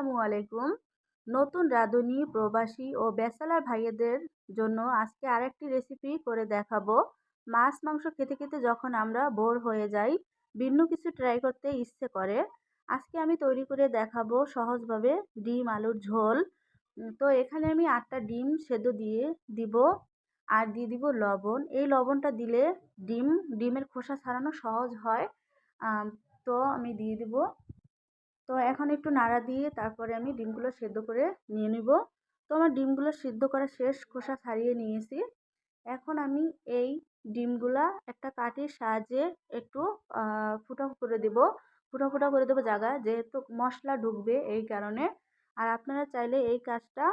আসসালামু আলাইকুম। নতুন রাঁধুনি, প্রবাসী ও ব্যাচেলার ভাইয়েদের জন্য আজকে আরেকটি রেসিপি করে দেখাবো। মাছ, মাংস খেতে খেতে যখন আমরা বোর হয়ে যাই, ভিন্ন কিছু ট্রাই করতে ইচ্ছে করে। আজকে আমি তৈরি করে দেখাবো সহজভাবে ডিম আলুর ঝোল। তো এখানে আমি আটটা ডিম সেদ্ধ দিয়ে দিব আর দিয়ে দিব লবণ। এই লবণটা দিলে ডিম, ডিমের খোসা ছাড়ানো সহজ হয়। তো আমি দিয়ে দিব তো এখন একটু নাড়া দিয়ে তারপরে আমি ডিমগুলো সেদ্ধ করে নিয়ে নিব। তো আমার ডিমগুলো সিদ্ধ করা শেষ, খোসা ছাড়িয়ে নিয়েছি। এখন আমি এই ডিমগুলা একটা কাঠির সাহায্যে একটু ফুটো করে দেব। ফুটো ফুটো করে দেবো জায়গা যেহেতু মশলা ঢুকবে এই কারণে। আর আপনারা চাইলে এই কাজটা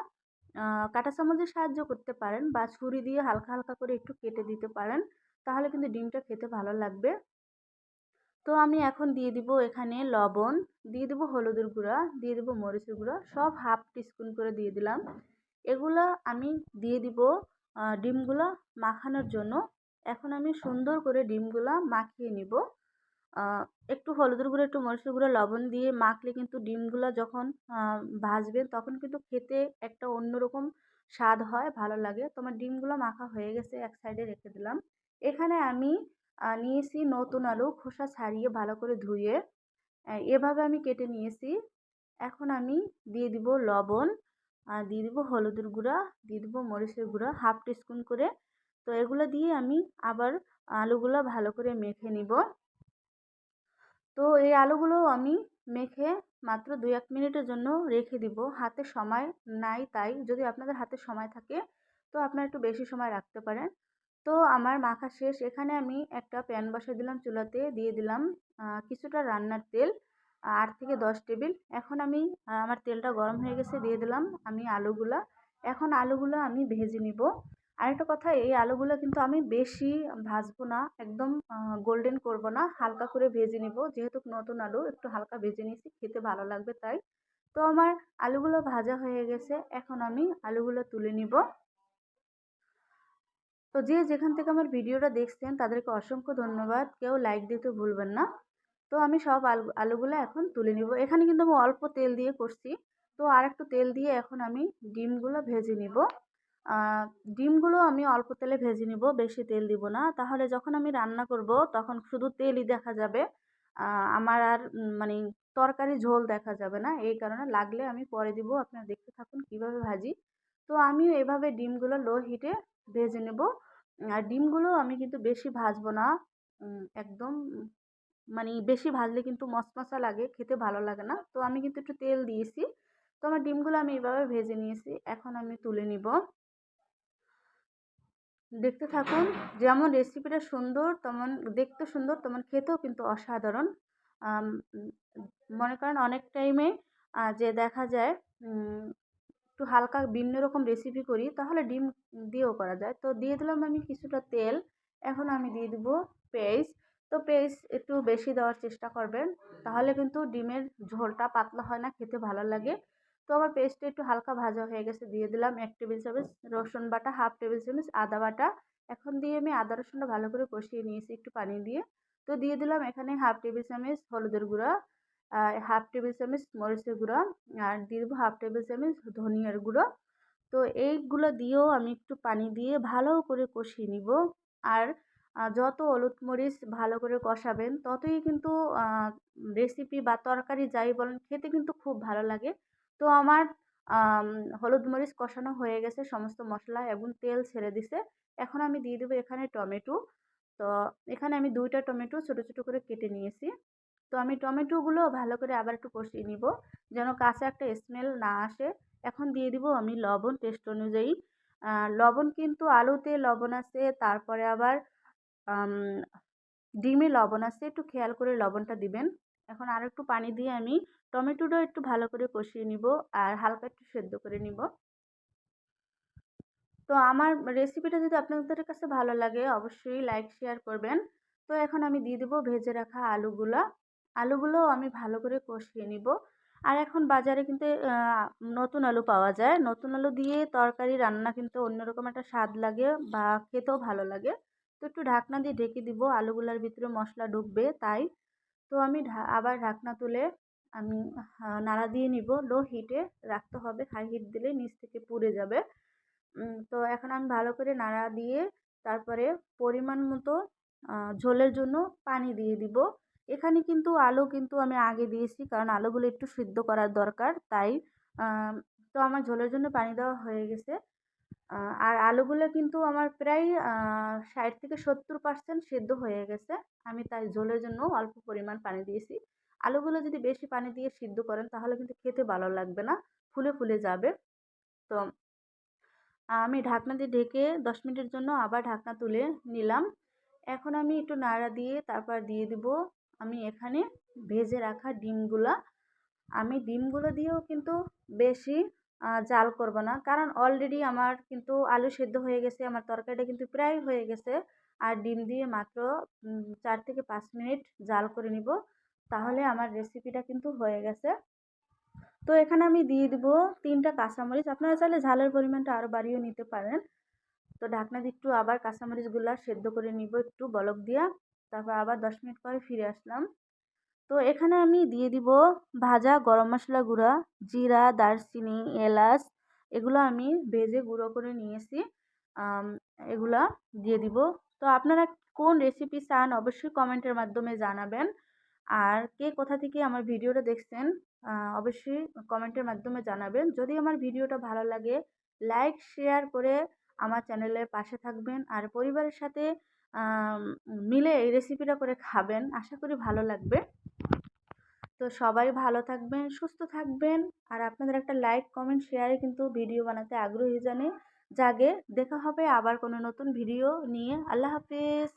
কাঁটা চামচের সাহায্য করতে পারেন বা ছুরি দিয়ে হালকা হালকা করে একটু কেটে দিতে পারেন। তাহলে কিন্তু ডিমটা খেতে ভালো লাগবে। তো আমি এখন দিয়ে দিব এখানে লবণ, দিয়ে দেবো হলুদের গুঁড়া, দিয়ে দেবো মরিচের গুঁড়া, সব হাফ টিস্পুন করে দিয়ে দিলাম। এগুলো আমি দিয়ে দিব ডিমগুলো মাখানোর জন্য। এখন আমি সুন্দর করে ডিমগুলো মাখিয়ে নিব। একটু হলুদের গুঁড়ো, একটু মরিচের গুঁড়ো, লবণ দিয়ে মাখলে কিন্তু ডিমগুলো যখন ভাজবে তখন কিন্তু খেতে একটা অন্যরকম স্বাদ হয়, ভালো লাগে। তোমার ডিমগুলো মাখা হয়ে গেছে, এক সাইডে রেখে দিলাম। এখানে আমি নিয়েছি নতুন আলু খোসা ছাড়িয়ে ভালো করে ধুয়ে। এভাবে আমি কেটে নিয়েছি। এখন আমি দিয়ে দিব লবণ আর দিয়ে দিব হলুদের গুঁড়া, দিয়ে দিব মরিচের গুঁড়া, হাফ টিস্পুন করে। তো এগুলো দিয়ে আমি আবার আলুগুলো ভালো করে মেখে নিব। তো এই আলুগুলো আমি মেখে মাত্র দুই এক মিনিটের জন্য রেখে দিব। হাতে সময় নাই তাই, যদি আপনাদের হাতে সময় থাকে, তো আপনারা একটু বেশি সময় রাখতে পারেন। তো আমার মাখা শেষ। এখানে আমি একটা প্যান বসিয়ে দিলাম চুলাতে, দিয়ে দিলাম কিছুটা রান্নার তেল, আট থেকে দশ টেবিল। এখন আমি আমার তেলটা গরম হয়ে গেছে, দিয়ে দিলাম আমি আলুগুলা। এখন আলুগুলো আমি ভেজে নিব। আরেকটা কথা, এই আলুগুলো কিন্তু আমি বেশি ভাজবো না, একদম গোল্ডেন করব না, হালকা করে ভেজে নিব। যেহেতু নতুন আলু, একটু হালকা ভেজে নিয়েছি, খেতে ভালো লাগবে তাই। তো আমার আলুগুলো ভাজা হয়ে গেছে, এখন আমি আলুগুলো তুলে নিব। তো যে যেখান থেকে আমার ভিডিওটা দেখছেন, তাদেরকে অসংখ্য ধন্যবাদ। কেউ লাইক দিতে ভুলবেন না। তো আমি সব আলু, আলুগুলো এখন তুলে নিব। এখানে কিন্তু আমি অল্প তেল দিয়ে করছি। তো আর একটু তেল দিয়ে এখন আমি ডিমগুলো ভেজে নিব। ডিমগুলো আমি অল্প তেলে ভেজে নিব, বেশি তেল দিব না। তাহলে যখন আমি রান্না করব, তখন শুধু তেলই দেখা যাবে। আমার আর মানে তরকারি ঝোল দেখা যাবে না। এই কারণে লাগলে আমি পরে দিব। আপনারা দেখতে থাকুন কীভাবে ভাজি। তো আমিও এভাবে ডিমগুলো লো হিটে ভেজে নেব। আর ডিমগুলো আমি কিন্তু বেশি ভাজবো না। একদম মানে বেশি ভাজলে কিন্তু মশমশা লাগে, খেতে ভালো লাগে না। তো আমি কিন্তু একটু তেল দিয়েছি। তো আমার ডিমগুলো আমি এভাবে ভেজে নিয়েছি। এখন আমি তুলে নিব। দেখতে থাকুন, যেমন রেসিপিটা সুন্দর, তেমন দেখতে সুন্দর, তেমন খেতেও কিন্তু অসাধারণ। মনে করেন অনেক টাইমে যে দেখা যায় একটু হালকা ভিন্ন রকম রেসিপি করি, তাহলে ডিম দিয়েও করা যায়। তো দিয়ে দিলাম আমি কিছুটা তেল, এখন আমি দিয়ে দেবো পেস্ট তো পেস্ট একটু বেশি দেওয়ার চেষ্টা করবেন, তাহলে কিন্তু ডিমের ঝোলটা পাতলা হয় না, খেতে ভালো লাগে। তো আমার পেস্টটা একটু হালকা ভাজা হয়ে গেছে, দিয়ে দিলাম এক টেবিল চামচ রসুন বাটা হাফ টেবিল চামচ আদা বাটা। এখন দিয়ে আমি আদা রসুনটা ভালো করে কষিয়ে নিয়েছি একটু পানি দিয়ে। তো দিয়ে দিলাম এখানে হাফ টেবিল চামচ হলুদের গুঁড়া। হাফ টেবিল চামচ মরিচের গুঁড়া, আর দিয়ে দেবো হাফ টেবিল চামচ ধনিয়ার গুঁড়ো। তো এইগুলো দিয়েও আমি একটু পানি দিয়ে ভালো করে কষিয়ে নিব। আর যত হলুদ মরিচ ভালো করে কষাবেন, ততই কিন্তু রেসিপি বা তরকারি যাই বলেন, খেতে কিন্তু খুব ভালো লাগে। তো আমার হলুদ মরিচ কষানো হয়ে গেছে, সমস্ত মশলা এবং তেল ছেড়ে দিছে। এখন আমি দিয়ে দেবো এখানে টমেটো। তো এখানে আমি দুইটা টমেটো ছোটো ছোটো করে কেটে নিয়েছি। তো আমি টমেটোগুলো ভালো করে আবার একটু কষিয়ে নিব। যেন কাঁচা একটা স্মেল না আসে। এখন দিয়ে দিব আমি লবণ টেস্ট অনুযায়ী। লবণ কিন্তু আলুতে লবণ আছে, তারপরে আবার ডিমে লবণ আছে, একটু খেয়াল করে লবণটা দিবেন। এখন আর একটু পানি দিয়ে আমি টমেটোটাও একটু ভালো করে কষিয়ে নিব আর হালকা একটু সেদ্ধ করে নিব। তো আমার রেসিপিটা যদি আপনাদের কাছে ভালো লাগে, অবশ্যই লাইক শেয়ার করবেন। তো এখন আমি দিয়ে দেবো ভেজে রাখা আলুগুলো। আলুগুলো আমি ভালো করে কষিয়ে নিব। আর এখন বাজারে কিন্তু নতুন আলু পাওয়া যায়। নতুন আলু দিয়ে তরকারি, রান্না কিন্তু অন্যরকম একটা স্বাদ লাগে বা খেতেও ভালো লাগে। তো একটু ঢাকনা দিয়ে ঢেকে দিব, আলুগুলার ভিতরে মশলা ঢুকবে তাই। তো আমি আবার ঢাকনা তুলে আমি নাড়া দিয়ে নিব। লো হিটে রাখতে হবে, হাই হিট দিলে নিচ থেকে পুড়ে যাবে। তো এখন আমি ভালো করে নাড়া দিয়ে তারপরে পরিমাণ মতো ঝোলের জন্য পানি দিয়ে দিব। এখানে কিন্তু আলু কিন্তু আমি আগে দিয়েছি। কারণ আলুগুলো একটু সিদ্ধ করার দরকার। তাই তো আমার ঝোলের জন্য পানি দেওয়া হয়ে গেছে। আর আলুগুলো কিন্তু আমার প্রায় ষাট থেকে সত্তর পার্সেন্ট সেদ্ধ হয়ে গেছে। আমি তাই ঝোলের জন্য অল্প পরিমাণ পানি দিয়েছি। আলুগুলো যদি বেশি পানি দিয়ে সিদ্ধ করেন, তাহলে কিন্তু খেতে ভালো লাগবে না। ফুলে ফুলে যাবে। তো, আমি ঢাকনা দিয়ে ঢেকে দশ মিনিটের জন্য আবার ঢাকনা তুলে নিলাম। এখন আমি একটু নাড়া দিয়ে তারপর দিয়ে দিব আমি এখানে ভেজে রাখা ডিমগুলা। আমি ডিমগুলো দিয়েও কিন্তু বেশি জাল করব না। কারণ অলরেডি আমার কিন্তু আলু সেদ্ধ হয়ে গেছে, আমার তরকারিটা কিন্তু প্রায় হয়ে গেছে। আর ডিম দিয়ে মাত্র চার থেকে পাঁচ মিনিট জাল করে নিব, তাহলে আমার রেসিপিটা কিন্তু হয়ে গেছে। তো এখানে আমি দিয়ে দিব তিনটা কাঁচামরিচ। আপনারা চাইলে ঝালের পরিমাণটা আরও বাড়িয়েও নিতে পারেন। তো ঢাকনা দিয়ে একটু আবার কাঁচামরিচগুলো সেদ্ধ করে নিব, একটু বলক দিয়া। তারপর আবার দশ মিনিট পরে ফিরে আসলাম। তো এখানে আমি দিয়ে দিব ভাজা গরম মশলা গুঁড়া, জিরা, দারচিনি, এলাচ, এগুলো আমি ভেজে গুঁড়ো করে নিয়েছি। এগুলা দিয়ে দিব। তো আপনারা কোন রেসিপি চান অবশ্যই কমেন্টের মাধ্যমে জানাবেন। আর কে কোথা থেকে আমার ভিডিওটা দেখছেন অবশ্যই কমেন্টের মাধ্যমে জানাবেন। যদি আমার ভিডিওটা ভালো লাগে, লাইক, শেয়ার করে আমার চ্যানেলের পাশে থাকবেন। আর পরিবারের সাথে মিলে এই রেসিপিটা করে খাবেন। আশা করি ভালো লাগবে। তো সবাই ভালো থাকবেন, সুস্থ থাকবেন। আর আপনাদের একটা লাইক কমেন্ট শেয়ারে কিন্তু ভিডিও বানাতে আগ্রহী জানে। জাগে, দেখা হবে আবার কোনো নতুন ভিডিও নিয়ে। আল্লাহ হাফিজ!